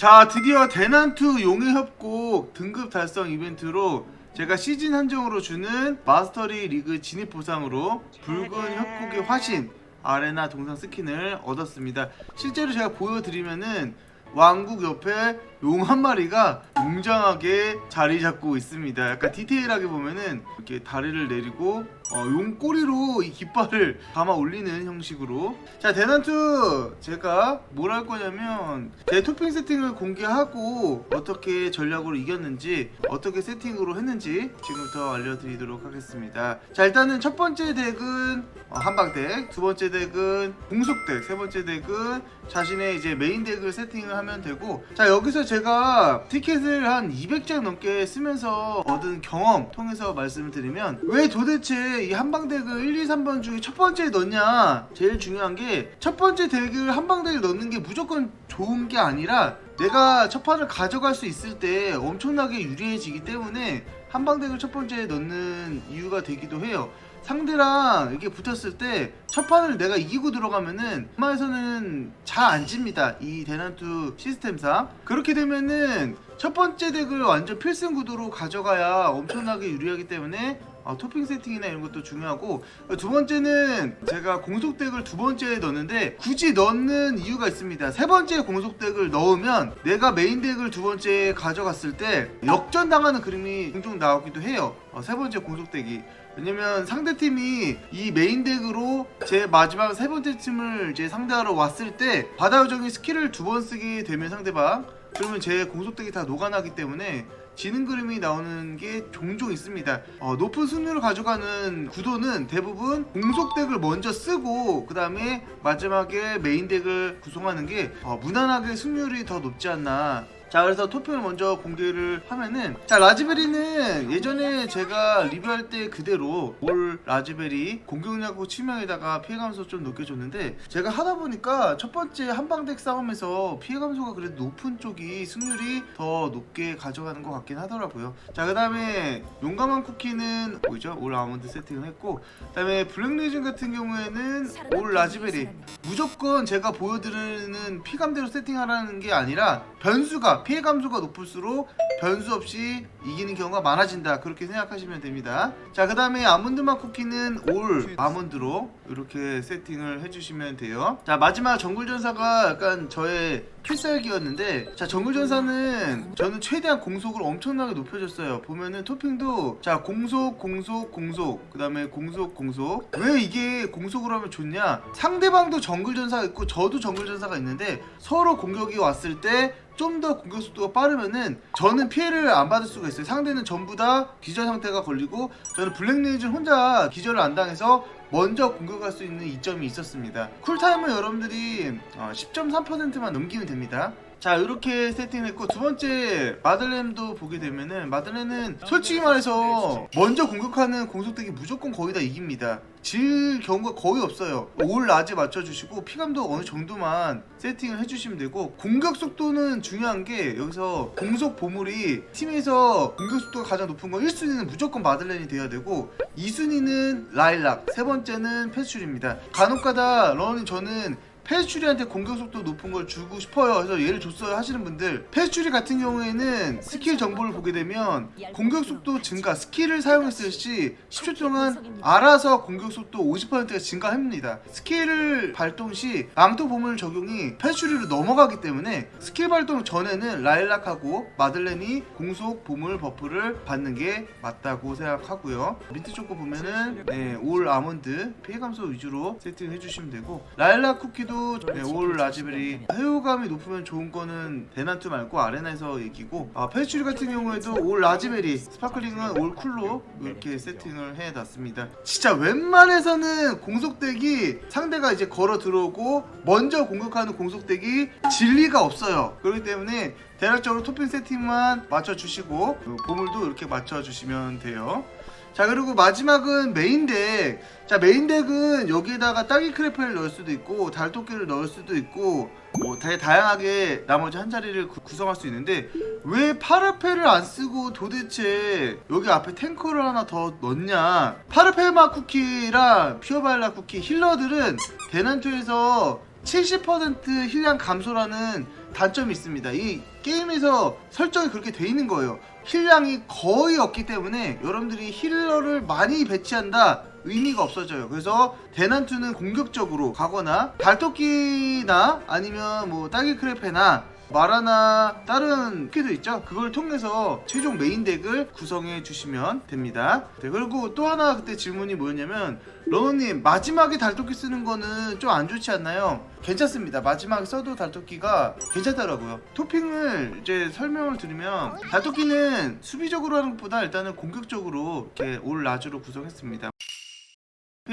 자 드디어 대난투 용의 협곡 등급 달성 이벤트로 제가 시즌 한정으로 주는 마스터리 리그 진입 보상으로 붉은 협곡의 화신 아레나 동상 스킨을 얻었습니다. 실제로 제가 보여드리면은 왕국 옆에 용 한 마리가 웅장하게 자리 잡고 있습니다. 약간 디테일하게 보면은 이렇게 다리를 내리고 어, 용 꼬리로 이 깃발을 감아 올리는 형식으로. 자 대난투! 제가 뭘 할 거냐면 제 토핑 세팅을 공개하고 어떻게 전략으로 이겼는지 어떻게 세팅으로 했는지 지금부터 알려드리도록 하겠습니다. 자 일단은 첫 번째 덱은 어, 한방 덱, 두 번째 덱은 공속 덱, 세 번째 덱은 자신의 이제 메인 덱을 세팅을 하면 되고. 자 여기서 제가 티켓을 한 200장 넘게 쓰면서 얻은 경험 통해서 말씀을 드리면 왜 도대체 이 한방덱을 1, 2, 3번 중에 첫 번째에 넣냐? 제일 중요한 게 첫 번째 덱을 한방덱을 넣는 게 무조건 좋은 게 아니라 내가 첫 판을 가져갈 수 있을 때 엄청나게 유리해지기 때문에 한방덱을 첫 번째에 넣는 이유가 되기도 해요 상대랑 이렇게 붙었을 때 첫 판을 내가 이기고 들어가면은 엄마에서는 잘 안 집니다. 이 대난투 시스템상. 그렇게 되면은 첫 번째 덱을 완전 필승 구도로 가져가야 엄청나게 유리하기 때문에 어, 토핑 세팅이나 이런 것도 중요하고 두 번째는 제가 공속 덱을 두 번째에 넣는데 굳이 넣는 이유가 있습니다. 세 번째 공속 덱을 넣으면 내가 메인 덱을 두 번째에 가져갔을 때 역전 당하는 그림이 종종 나오기도 해요. 어, 세 번째 공속 덱이 왜냐면 상대팀이 이 메인 덱으로 제 마지막 세 번째 팀을 이제 상대하러 왔을 때 바다 요정이 스킬을 두 번 쓰게 되면 상대방 그러면 제 공속덱이 다 녹아나기 때문에 지는 그림이 나오는 게 종종 있습니다. 어, 높은 승률을 가져가는 구도는 대부분 공속덱을 먼저 쓰고 그 다음에 마지막에 메인 덱을 구성하는 게 어, 무난하게 승률이 더 높지 않나. 자 그래서 토핑을 먼저 공개를 하면은 자 라즈베리는 예전에 제가 리뷰할 때 그대로 올 라즈베리 공격력하고 치명에다가 피해 감소 좀 높게 줬는데 제가 하다 보니까 첫 번째 한방덱 싸움에서 피해 감소가 그래도 높은 쪽이 승률이 더 높게 가져가는 것 같긴 하더라고요. 자 그 다음에 용감한 쿠키는 뭐죠? 올 아몬드 세팅을 했고 그 다음에 블랙 레진 같은 경우에는 올 라즈베리. 무조건 제가 보여드리는 피감대로 세팅하라는 게 아니라 변수가 피해 감소가 높을수록 변수 없이 이기는 경우가 많아진다. 그렇게 생각하시면 됩니다. 자 그 다음에 아몬드 맛 쿠키는 올 아몬드로 이렇게 세팅을 해주시면 돼요. 자 마지막 정글전사가 약간 저의 필살기였는데 자 정글전사는 저는 최대한 공속을 엄청나게 높여줬어요. 보면은 토핑도 자 공속 공속 공속 그 다음에 공속 공속. 왜 이게 공속으로 하면 좋냐? 상대방도 정글전사가 있고 저도 정글전사가 있는데 서로 공격이 왔을 때좀 더 공격 속도가 빠르면은 저는 피해를 안 받을 수가 있어요. 상대는 전부 다 기절 상태가 걸리고 저는 블랙레이즌 혼자 기절을 안 당해서 먼저 공격할 수 있는 이점이 있었습니다. 쿨타임은 여러분들이 어, 10.3%만 넘기면 됩니다. 자 이렇게 세팅했고 두 번째 마들렌도 보게 되면은 마들렌은 솔직히 말해서 먼저 공격하는 공속덱이 무조건 거의 다 이깁니다. 질 경우가 거의 없어요. 올 라지 맞춰주시고 피감도 어느 정도만 세팅을 해주시면 되고 공격 속도는 중요한 게 여기서 공속 보물이 팀에서 공격 속도가 가장 높은 건 1순위는 무조건 마들렌이 돼야 되고 2순위는 라일락 세 번째는 패출입니다. 간혹가다 러닝 저는 페스츄리한테 공격 속도 높은 걸 주고 싶어요. 그래서 얘를 줬어요 하시는 분들 페스츄리 같은 경우에는 스킬 정보를 보게 되면 공격 속도 증가 스킬을 사용했을 시 10초 동안 알아서 공격 속도 50%가 증가합니다. 스킬을 발동 시 망토 보물 적용이 페스츄리로 넘어가기 때문에 스킬 발동 전에는 라일락하고 마들렌이 공속 보물 버프를 받는 게 맞다고 생각하고요. 밑에 쪽거 보면은 네, 올 아몬드 피해 감소 위주로 세팅해 주시면 되고 라일락 쿠키도 네, 올 라즈베리 해오감이 높으면 좋은 거는 대난투 말고 아레나에서 얘기고 아, 페스츄리 같은 경우에도 올 라즈베리 스파클링은 올 쿨로 이렇게 세팅을 해놨습니다. 진짜 웬만해서는 공속덱이 상대가 이제 걸어 들어오고 먼저 공격하는 공속덱이 진리가 없어요. 그렇기 때문에 대략적으로 토핑 세팅만 맞춰주시고 그 보물도 이렇게 맞춰주시면 돼요 자 그리고 마지막은 메인덱. 자 메인덱은 여기에다가 딸기 크래프를 넣을 수도 있고 달토끼를 넣을 수도 있고 뭐 다, 다양하게 나머지 한 자리를 구- 구성할 수 있는데 왜 파르페를 안 쓰고 도대체 여기 앞에 탱커를 하나 더 넣냐? 파르페마 쿠키랑 피어바일라 쿠키 힐러들은 대난투에서 70% 힐량 감소라는 단점이 있습니다. 이 게임에서 설정이 그렇게 돼 있는 거예요. 힐량이 거의 없기 때문에 여러분들이 힐러를 많이 배치한다 의미가 없어져요. 그래서 대난투는 공격적으로 가거나 발토끼나 아니면 뭐 딸기 크레페나 마라나 다른 키도 있죠. 그걸 통해서 최종 메인 덱을 구성해 주시면 됩니다. 네, 그리고 또 하나 그때 질문이 뭐였냐면 러너님 마지막에 달토끼 쓰는 거는 좀 안 좋지 않나요? 괜찮습니다. 마지막에 써도 달토끼가 괜찮더라고요. 토핑을 이제 설명을 드리면 달토끼는 수비적으로 하는 것보다 일단은 공격적으로 이렇게 올 라주로 구성했습니다.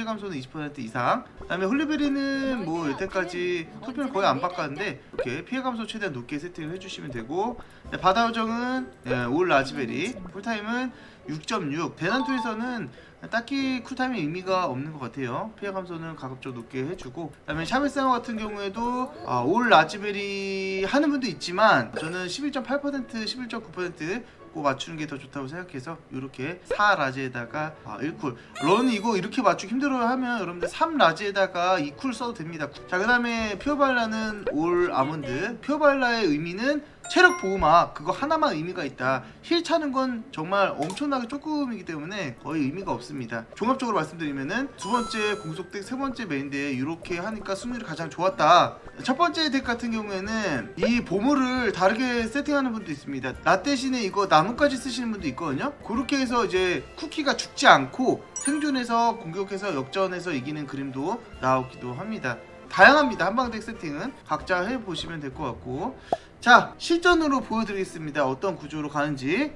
감소는 20% 이상. 그다음에 홀리베리는 뭐 여태까지 토핑을 거의 안 바꿨는데 이렇게 피해 감소 최대한 높게 세팅을 해주시면 되고 네, 바다 요정은 예, 올 라즈베리 쿨타임은 6.6 대난투에서는 딱히 쿨타임의 의미가 없는 것 같아요 피해 감소는 가급적 높게 해주고 그 다음에 샤멜상어 같은 경우에도 아, 올 라즈베리 하는 분도 있지만 저는 11.8% 11.9% 꼭 맞추는 게 더 좋다고 생각해서 이렇게 4 라지에다가 아, 1쿨. 런 이거 이렇게 맞추기 힘들어요 하면 여러분들 3 라지에다가 2쿨 써도 됩니다. 자 그 다음에 퓨어발라는 올 아몬드. 퓨어발라의 의미는 체력 보호막 그거 하나만 의미가 있다. 힐 차는 건 정말 엄청나게 조금이기 때문에 거의 의미가 없습니다. 종합적으로 말씀드리면은 두 번째 공속 덱 세 번째 메인 덱 이렇게 하니까 승률이 가장 좋았다. 첫 번째 덱 같은 경우에는 이 보물을 다르게 세팅하는 분도 있습니다. 나 대신에 이거 나뭇가지 쓰시는 분도 있거든요. 그렇게 해서 이제 쿠키가 죽지 않고 생존해서 공격해서 역전해서 이기는 그림도 나오기도 합니다. 다양합니다. 한방 덱 세팅은. 각자 해보시면 될 것 같고 자 실전으로 보여드리겠습니다. 어떤 구조로 가는지.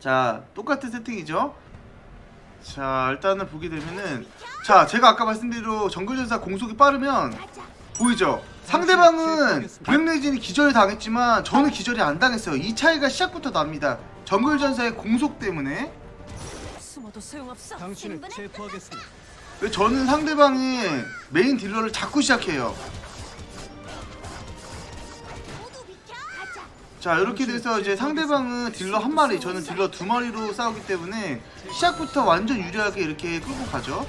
자 똑같은 세팅이죠? 자 일단은 보게 되면은 자 제가 아까 말씀드린 대로 정글전사 공속이 빠르면 보이죠? 상대방은 블랙레이진이 기절을 당했지만 저는 기절이 안 당했어요. 이 차이가 시작부터 납니다. 정글전사의 공속 때문에. 당신을 체포하겠습니다. 저는 상대방의 메인 딜러를 잡고 시작해요 자 이렇게 돼서 이제 상대방은 딜러 한 마리 저는 딜러 두 마리로 싸우기 때문에 시작부터 완전 유리하게 이렇게 끌고 가죠.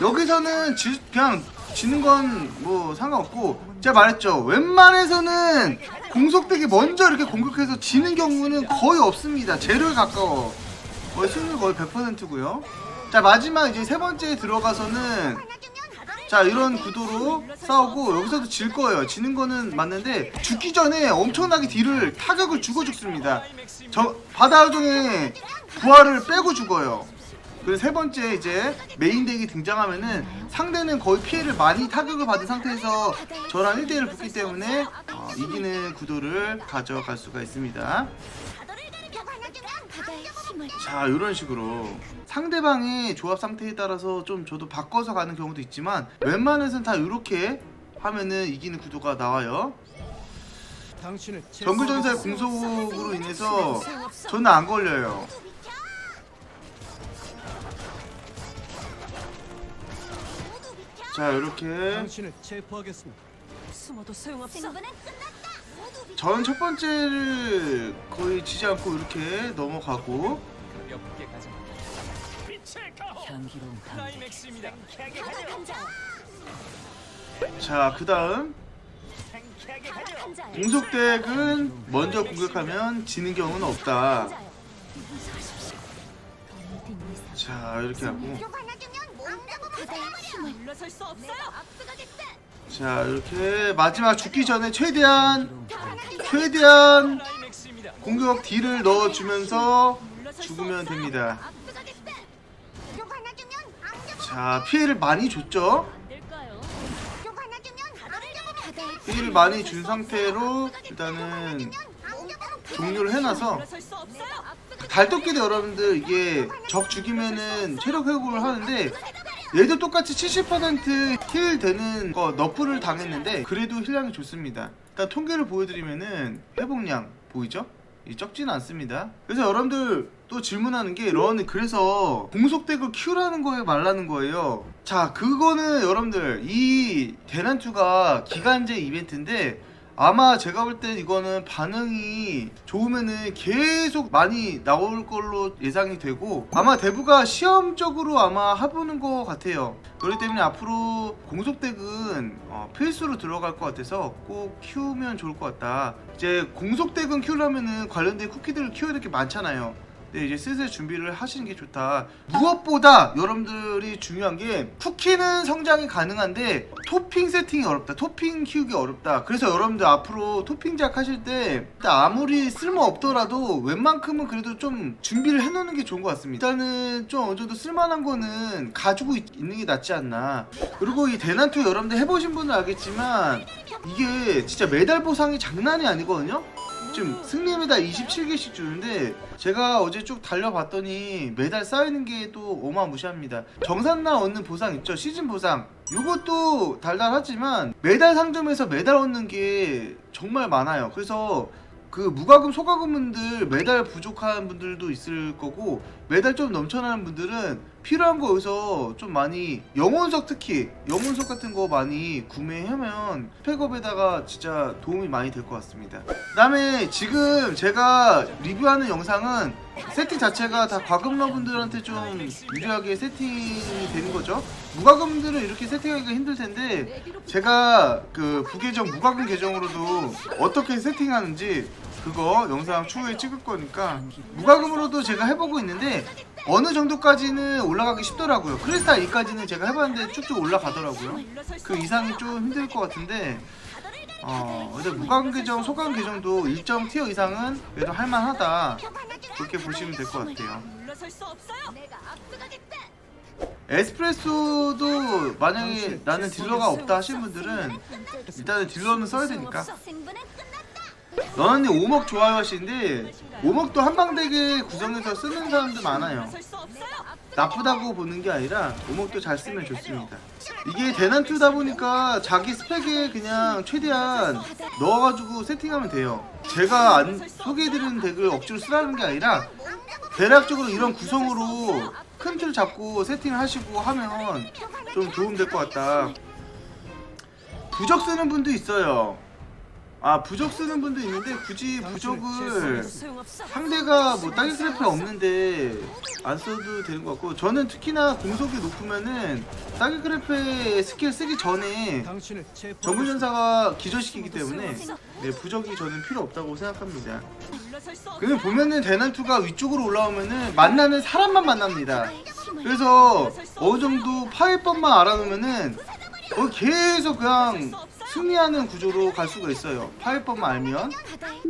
여기서는 지, 그냥 지는 건 뭐 상관없고 제가 말했죠. 웬만해서는 공속덱이 먼저 이렇게 공격해서 지는 경우는 거의 없습니다. 제로에 가까워. 거의 승률 거의 100%고요. 자 마지막 이제 세 번째에 들어가서는 자 이런 구도로 싸우고 여기서도 질 거예요. 지는 거는 맞는데 죽기 전에 엄청나게 딜을 타격을 주고 죽습니다. 저 바다 요정의 부활을 빼고 죽어요. 그리고 세 번째 이제 메인 덱이 등장하면은 상대는 거의 피해를 많이 타격을 받은 상태에서 저랑 1대1을 붙기 때문에 어, 이기는 구도를 가져갈 수가 있습니다. 자 이런 식으로 상대방의 조합 상태에 따라서 좀 저도 바꿔서 가는 경우도 있지만 웬만해서는 다 이렇게 하면은 이기는 구도가 나와요. 당신을 정글 전사의 공속으로 인해서 저는 안 걸려요. 자 이렇게. 전 첫 번째를 거의 지지 않고 이렇게 넘어가고. 향기로운 클라이맥스입니다. 자그 다음 공속덱은 먼저 공격하면 지는 경우는 없다. 자 이렇게 하고. 물러설 수 없어요. 자 이렇게 마지막 죽기 전에 최대한 최대한. 공격 딜을 넣어주면서 죽으면 됩니다 자 피해를 많이 줬죠? 피해를 많이 준 상태로 일단은 종료를 해놔서 없어요. 달토끼도 여러분들 이게 적 죽이면은 체력 회복을 하는데 얘도 똑같이 70%힐 되는 거 너프를 당했는데 그래도 힐량이 좋습니다. 일단 통계를 보여드리면은 회복량 보이죠? 이 적지는 않습니다. 그래서 여러분들 또 질문하는 게 런이 그래서 공속덱을 키우라는 거예요 말라는 거예요. 자 그거는 여러분들 이 대난투가 기간제 이벤트인데 아마 제가 볼 땐 이거는 반응이 좋으면은 계속 많이 나올 걸로 예상이 되고 아마 대부가 시험적으로 아마 해보는 것 같아요. 그렇기 때문에 앞으로 공속덱은 어, 필수로 들어갈 것 같아서 꼭 키우면 좋을 것 같다. 이제 공속덱은 키우려면은 관련된 쿠키들을 키워야 될 게 많잖아요. 네, 이제 슬슬 준비를 하시는 게 좋다. 무엇보다 여러분들이 중요한 게 쿠키는 성장이 가능한데 토핑 세팅이 어렵다. 토핑 키우기 어렵다. 그래서 여러분들 앞으로 토핑 작 하실 때 아무리 쓸모 없더라도 웬만큼은 그래도 좀 준비를 해놓는 게 좋은 것 같습니다. 일단은 좀 어느 정도 쓸만한 거는 가지고 있, 있는 게 낫지 않나. 그리고 이 대난투 여러분들 해보신 분은 알겠지만 이게 진짜 메달 보상이 장난이 아니거든요. 지금 승리 메달 27개씩 주는데 제가 어제 쭉 달려봤더니 메달 쌓이는 게 또 어마무시합니다. 정산날 얻는 보상 있죠? 시즌 보상. 이것도 달달하지만 메달 상점에서 메달 얻는 게 정말 많아요. 그래서 그 무과금 소과금 분들 메달 부족한 분들도 있을 거고 메달 좀 넘쳐나는 분들은 필요한 거 여기서 좀 많이 영혼석 특히 영혼석 같은 거 많이 구매하면 팩업에다가 진짜 도움이 많이 될 것 같습니다. 그 다음에 지금 제가 리뷰하는 영상은 세팅 자체가 다 과금러분들한테 좀 유리하게 세팅이 되는 거죠. 무과금들은 이렇게 세팅하기가 힘들 텐데 제가 그 부계정 무과금 계정으로도 어떻게 세팅하는지 그거 영상 추후에 찍을 거니까 무과금으로도 제가 해보고 있는데 어느 정도까지는 올라가기 쉽더라고요. 크리스탈 2까지는 제가 해봤는데 쭉쭉 올라가더라고요. 그 이상이 좀 힘들 것 같은데 어 근데 무과금 계정, 소과금 계정도 일정 티어 이상은 그래도 할만하다 그렇게 보시면 될 것 같아요. 에스프레소도 만약에 나는 딜러가 없다 하시는 분들은 일단은 딜러는 써야 되니까. 너는 오목 좋아요 하시는데 오목도 한방되게 구성해서 쓰는 사람들 많아요. 나쁘다고 보는 게 아니라 오목도 잘 쓰면 좋습니다. 이게 대난투다 보니까 자기 스펙에 그냥 최대한 넣어가지고 세팅하면 돼요. 제가 안 소개해드리는 덱을 억지로 쓰라는 게 아니라 대략적으로 이런 구성으로 큰 틀 잡고 세팅을 하시고 하면 좀 도움 될 것 같다. 부적 쓰는 분도 있어요 아 부적 쓰는 분도 있는데 굳이 부적을. 상대가 뭐 따기 크래프가 없는데 안 써도 되는 것 같고 저는 특히나 공속이 높으면은 따기 크래프의 스킬 쓰기 전에 체포하겠습니다. 정글 전사가 기절시키기 때문에 네, 부적이 저는 필요 없다고 생각합니다. 근데 보면은 대난투가 위쪽으로 올라오면은 만나는 사람만 만납니다 그래서 어느 정도 파이법만 알아놓으면은 어, 계속 그냥 승리하는 구조로 갈 수가 있어요 파이법만 알면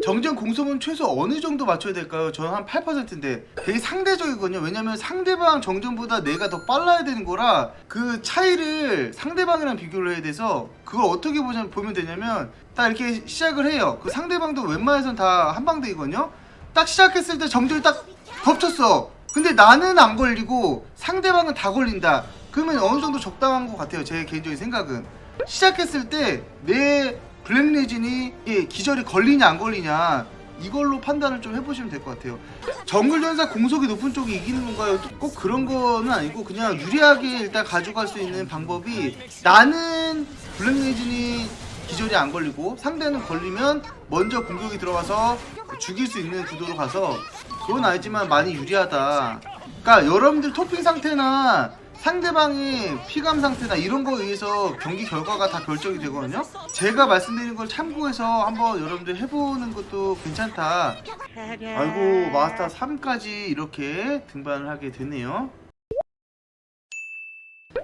정전 공속은 최소 어느 정도 맞춰야 될까요? 저는 한 8%인데 되게 상대적이거든요. 왜냐면 상대방 정전보다 내가 더 빨라야 되는 거라 그 차이를 상대방이랑 비교를 해야 돼서 그걸 어떻게 보면, 보면 되냐면 딱 이렇게 시작을 해요. 그 상대방도 웬만해선 다 한방대이거든요. 딱 시작했을 때 정전이 딱 덮쳤어. 근데 나는 안 걸리고 상대방은 다 걸린다. 그러면 어느 정도 적당한 것 같아요. 제 개인적인 생각은. 시작했을 때 내 블랙 레진이 이게 기절이 걸리냐 안 걸리냐 이걸로 판단을 좀 해보시면 될 것 같아요. 정글 전사 공속이 높은 쪽이 이기는 건가요? 꼭 그런 거는 아니고 그냥 유리하게 일단 가져갈 수 있는 방법이 나는 블랙 레진이 기절이 안 걸리고 상대는 걸리면 먼저 공격이 들어가서 죽일 수 있는 구도로 가서 그건 알지만 많이 유리하다. 그러니까 여러분들 토핑 상태나 상대방의 피감 상태나 이런 거에 의해서 경기 결과가 다 결정이 되거든요. 제가 말씀드린 걸 참고해서 한번 여러분들 해보는 것도 괜찮다. 아이고 마스터 3까지 이렇게 등반을 하게 되네요.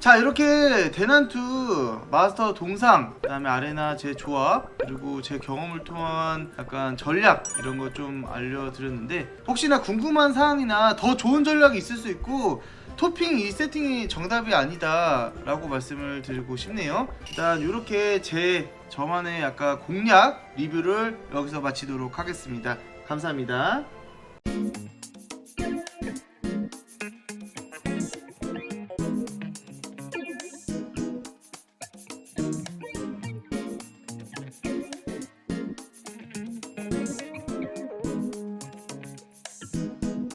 자 이렇게 대난투 마스터 동상 그다음에 아레나 제 조합 그리고 제 경험을 통한 약간 전략 이런 거 좀 알려드렸는데 혹시나 궁금한 사항이나 더 좋은 전략이 있을 수 있고 토핑 이 세팅이 정답이 아니다 라고 말씀을 드리고 싶네요. 일단 이렇게 제 저만의 약간 공략 리뷰를 여기서 마치도록 하겠습니다. 감사합니다